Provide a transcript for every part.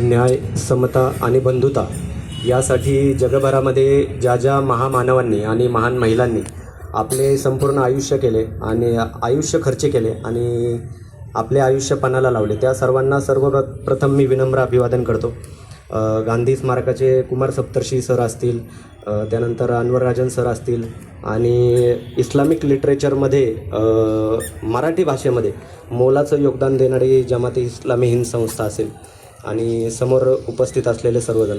न्याय समता आणि बंधुता यासाठी जगभरामध्ये ज्या ज्या महामानवांनी आणि महान महिलांनी आपले संपूर्ण आयुष्य केले आणि आयुष्य खर्च केले आणि आपले आयुष्य पणाला लावले त्या सर्वांना सर्वप्रथम मी विनम्र अभिवादन करतो. गांधी स्मारकाचे कुमार सप्तर्षी सर असतील त्यानंतर अनवर राजन सर असतील आणि इस्लामिक लिटरेचरमध्ये मराठी भाषेमध्ये मोलाचं योगदान देणारी जमाती इस्लामी हिंद संस्था असेल. आणि समोर उपस्थित असलेले सर्वजण.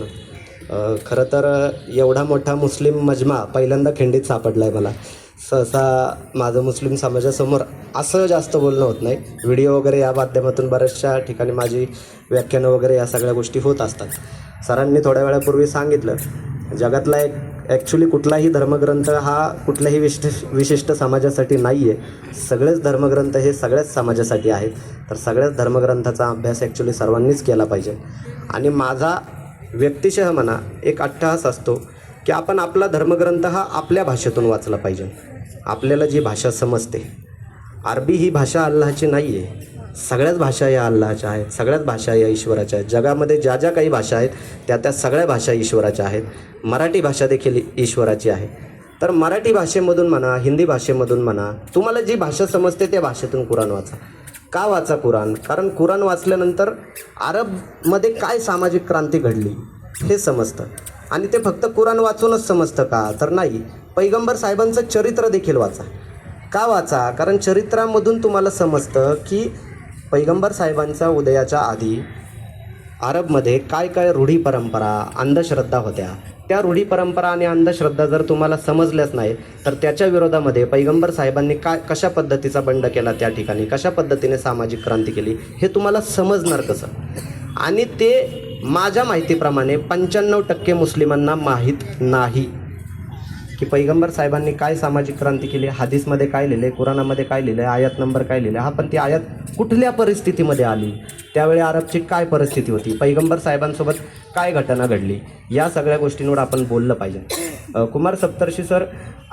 खरं तर एवढा मोठा मुस्लिम मजमा पहिल्यांदा खिंडीत सापडला आहे मला. सहसा माझं मुस्लिम समाजासमोर असं जास्त बोलणं होत नाही. व्हिडिओ वगैरे या माध्यमातून बऱ्याचशा ठिकाणी माझी व्याख्यानं वगैरे या सगळ्या गोष्टी होत असतात. सरांनी थोड्या वेळापूर्वी सांगितलं जगातला एक ॲक्च्युली कुठलाही धर्मग्रंथ हा कुठल्याही विशिष्ट विशिष्ट समाजासाठी नाही आहे सगळेच धर्मग्रंथ हे सगळ्याच समाजासाठी आहेत. तर सगळ्याच धर्मग्रंथाचा अभ्यास ॲक्च्युली सर्वांनीच केला पाहिजे. आणि माझा व्यक्तिशः म्हणा एक अट्टहास असतो की आपण आपला धर्मग्रंथ हा आपल्या भाषेतून वाचला पाहिजे. आपल्याला जी भाषा समजते अरबी ही भाषा अल्लाची नाही आहे सगळ्याच भाषा या अल्लाच्या आहेत. सगळ्याच भाषा या ईश्वराच्या आहेत. जगामध्ये ज्या ज्या काही भाषा आहेत त्या त्या सगळ्या भाषा ईश्वराच्या आहेत. मराठी भाषा देखील ईश्वराची आहे. तर मराठी भाषेमधून म्हणा हिंदी भाषेमधून म्हणा तुम्हाला जी भाषा समजते त्या भाषेतून कुराण वाचा. का वाचा कुराण? कारण कुराण वाचल्यानंतर अरबमध्ये काय सामाजिक क्रांती घडली हे समजतं. आणि ते फक्त कुराण वाचूनच समजतं का? तर नाही. पैगंबर साहेबांचं चरित्र देखील वाचा. का वाचा? कारण चरित्रामधून तुम्हाला समजतं की पैगंबर साहेबांच्या उदयाच्या आधी अरबमध्ये काय काय रूढी परंपरा अंधश्रद्धा होत्या. त्या रूढी परंपरा आणि अंधश्रद्धा जर तुम्हाला समजल्याच नाही तर त्याच्या विरोधामध्ये पैगंबर साहेबांनी काय कशा पद्धतीचा बंड केला त्या ठिकाणी? कशा पद्धतीने सामाजिक क्रांती केली? हे तुम्हाला समजणार कसं? आणि ते माझ्या माहितीप्रमाणे पंच्याण्णव टक्के मुस्लिमांना माहीत नाही. की पैगंबर साहेबांनी काय सामाजिक क्रांती केली हादीसमध्ये काय लिहिले कुराणामध्ये काय लिहिले आयात नंबर काय लिहिले हा पण ती आयात कुठल्या परिस्थितीमध्ये आली? त्यावेळी अरबची काय परिस्थिती होती? पैगंबर साहेबांसोबत काय घटना घडली? या सगळ्या गोष्टींवर आपण बोललं पाहिजे. कुमार सप्तर्षी सर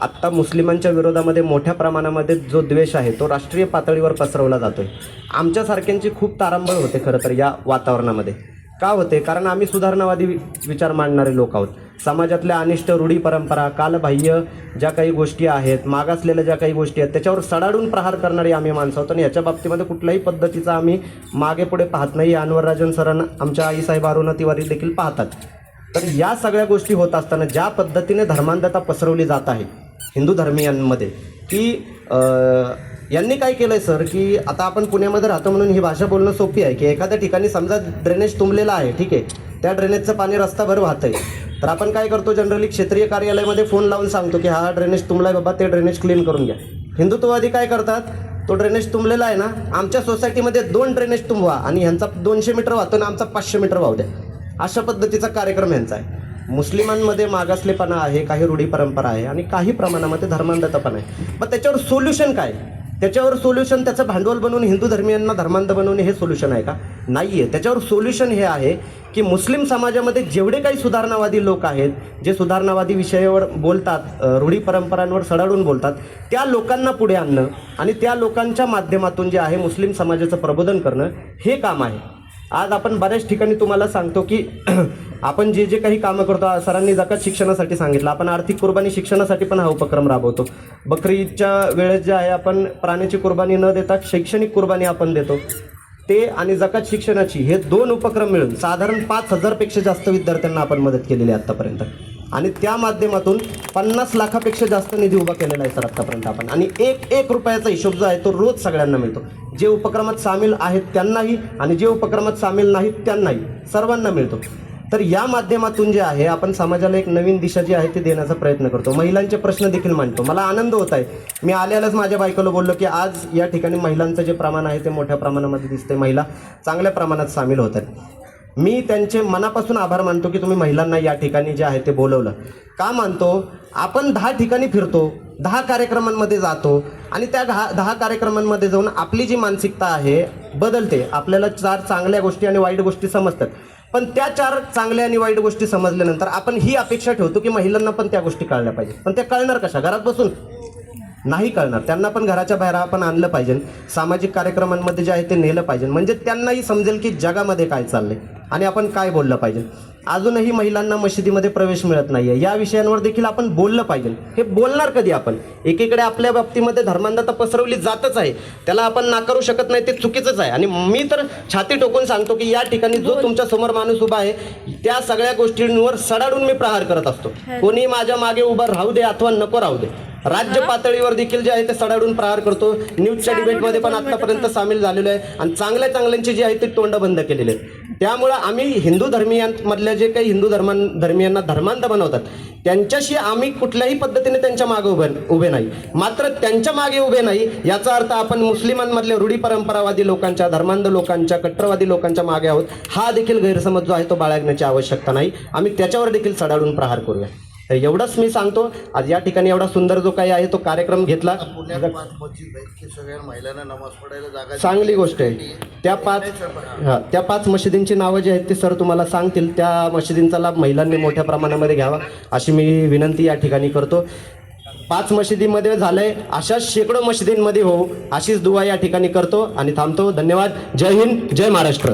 आत्ता मुस्लिमांच्या विरोधामध्ये मोठ्या प्रमाणामध्ये जो द्वेष आहे तो राष्ट्रीय पातळीवर पसरवला जातोय. आमच्यासारख्यांची खूप तारांबळ होते खरं तर या वातावरणामध्ये. का होते? कारण आम्ही सुधारणावादी वि- विचार मांडणारे लोक आहोत. समाजातल्या अनिष्ट रूढी परंपरा कालबाह्य ज्या काही गोष्टी आहेत मागासलेल्या ज्या काही गोष्टी आहेत त्याच्यावर सडाडून प्रहार करणारी आम्ही माणसं आहोत. आणि याच्या बाबतीमध्ये कुठल्याही पद्धतीचा आम्ही मागे पुढे पाहत नाही. अनवर राजन सरांना आमच्या आईसाहेब अरुणा तिवारी देखील पाहतात. तर या सगळ्या गोष्टी होत असताना ज्या पद्धतीने धर्मांधता पसरवली जात आहे हिंदू धर्मीयांमध्ये की यांनी काय केलंय सर की आता आपण पुण्यामध्ये राहतो म्हणून ही भाषा बोलणं सोपी आहे की एखाद्या ठिकाणी समजा ड्रेनेज तुंबलेला आहे ठीक आहे त्या ड्रेनेजचं पाणी रस्ताभर वाहतंय. तर आपण काय करतो जनरली क्षेत्रीय कार्यालयामध्ये फोन लावून सांगतो की हा ड्रेनेज तुंबलाय बाबा ते ड्रेनेज क्लीन करून घ्या. हिंदुत्ववादी काय करतात तो ड्रेनेज तुंबलेला आहे ना आमच्या सोसायटीमध्ये दोन ड्रेनेज तुंबवा आणि ह्यांचा दोनशे मीटर वाहतो ना आमचा पाचशे मीटर वाहू द्या. अशा पद्धतीचा कार्यक्रम यांचा आहे. मुस्लिमांमध्ये मागासलेपणा आहे काही रूढी परंपरा आहे आणि काही प्रमाणामध्ये धर्मांधता पण आहे. मग त्याच्यावर सोल्युशन काय? त्याच्यावर सोल्युशन त्याचं भांडवल बनवून हिंदू धर्मियांना धर्मांध बनवणे हे सोल्युशन आहे का? नाही आहे त्याच्यावर सोल्युशन हे आहे की मुस्लिम समाजामध्ये जेवढे काही सुधारणावादी लोक आहेत जे सुधारणावादी विषयावर बोलतात रूढी परंपरांवर सडाडून बोलतात त्या लोकांना पुढे आणणं आणि त्या लोकांच्या माध्यमातून जे आहे मुस्लिम समाजाचं प्रबोधन करणं हे काम आहे. आज आपण बऱ्याच ठिकाणी तुम्हाला सांगतो की आपण जे जे काही कामं करतो सरांनी जकात शिक्षणासाठी सांगितलं. आपण आर्थिक कुर्बानी शिक्षणासाठी पण हा उपक्रम राबवतो. बकरीच्या वेळेस जे आहे आपण प्राण्याची कुर्बानी न देता शैक्षणिक कुर्बानी आपण देतो. ते आणि जकात शिक्षणाची हे दोन उपक्रम मिळून साधारण पाच हजारपेक्षा जास्त विद्यार्थ्यांना आपण मदत केलेली आहे आत्तापर्यंत. आणि त्या माध्यमातून पन्नास लाखापेक्षा जास्त निधी उभा केलेला आहे सर आत्तापर्यंत आपण. आणि एक एक रुपयाचा हिशोब जो आहे तो रोज सगळ्यांना मिळतो. जे उपक्रमात सामील आहेत त्यांनाही आणि जे उपक्रमात सामील नाहीत त्यांनाही सर्वांना मिळतो. तर या माध्यमातून जे आहे आपण समाजाला एक नवीन दिशा जी आहे ती देण्याचा प्रयत्न करतो. महिलांचे प्रश्न देखील मांडतो. मला आनंद होत आहे. मी आल्यालाच माझ्या बायकोला बोललो की आज या ठिकाणी महिलांचं जे प्रमाण आहे ते मोठ्या प्रमाणामध्ये दिसते महिला चांगल्या प्रमाणात सामील होत आहेत. मी त्यांचे मनापासून आभार मानतो की तुम्ही महिलांना या ठिकाणी जे आहे ते बोलवलं. का मानतो? आपण दहा ठिकाणी फिरतो दहा कार्यक्रमांमध्ये जातो आणि त्या दहा दहा कार्यक्रमांमध्ये जाऊन आपली जी मानसिकता आहे बदलते. आपल्याला चार चांगल्या गोष्टी आणि वाईट गोष्टी समजतात. पण त्या चार चांगल्या आणि वाईट गोष्टी समजल्यानंतर आपण ही अपेक्षा ठेवतो की महिलांना पण त्या गोष्टी कळल्या पाहिजे पण त्या कळणार कशा? घरात बसून. नाही कळणार. त्यांना पण घराच्या बाहेर आपण आणलं पाहिजे. सामाजिक कार्यक्रमांमध्ये जे आहे ते नेलं पाहिजे. म्हणजे त्यांनाही समजेल की जगामध्ये काय चाललंय. आणि आपण काय बोललं पाहिजे? अजूनही महिलांना मशिदीमध्ये प्रवेश मिळत नाहीये. या विषयांवर देखील आपण बोललं पाहिजे. हे बोलणार कधी आपण? एकीकडे आपल्या बाबतीमध्ये धर्मांधता पसरवली जातच आहे. त्याला आपण नाकारू शकत नाही ते चुकीचंच आहे. आणि मी तर छाती टोकून सांगतो की या ठिकाणी जो तुमच्यासमोर माणूस उभा आहे त्या सगळ्या गोष्टींवर सडाडून मी प्रहार करत असतो. कोणी माझ्या मागे उभा राहू दे अथवा नको राहू दे. राज्य पातळीवर देखील जे आहे ते सडाडून प्रहार करतो. न्यूजच्या डिबेटमध्ये पण आतापर्यंत सामील झालेलो आहे. आणि चांगल्या चांगल्यांची जी आहे ती तोंड बंद केलेली आहेत. त्यामुळं आम्ही हिंदू धर्मियांमधल्या जे काही हिंदू धर्मां धर्मियांना धर्मांध बनवतात त्यांच्याशी आम्ही कुठल्याही पद्धतीने त्यांच्या मागे उभे उभे नाही. मात्र त्यांच्या मागे उभे नाही याचा अर्थ आपण मुस्लिमांमधल्या रूढी परंपरावादी लोकांच्या धर्मांध लोकांच्या कट्टरवादी लोकांच्या मागे आहोत. हा देखील गैरसमज जो आहे तो बाळगण्याची आवश्यकता नाही. आम्ही त्याच्यावर देखील सडाडून प्रहार करूया. तर एवढंच मी सांगतो आज या ठिकाणी एवढा सुंदर जो काही आहे तो कार्यक्रम घेतला. पुण्यात पाच मस्जिद आहेत की सगळ्या महिलांना नमाज पडायला जागा चांगली गोष्ट आहे. त्या पाच हा त्या पाच मशिदींची नावं जी आहेत ती सर तुम्हाला सांगतील. त्या मशिदींचा लाभ महिलांनी मोठ्या प्रमाणामध्ये घ्यावा अशी मी विनंती या ठिकाणी करतो. पाच मशिदीमध्ये झालंय अशा शेकडो मशिदींमध्ये हो अशीच दुवा या ठिकाणी करतो. आणि थांबतो. धन्यवाद. जय हिंद. जय महाराष्ट्र.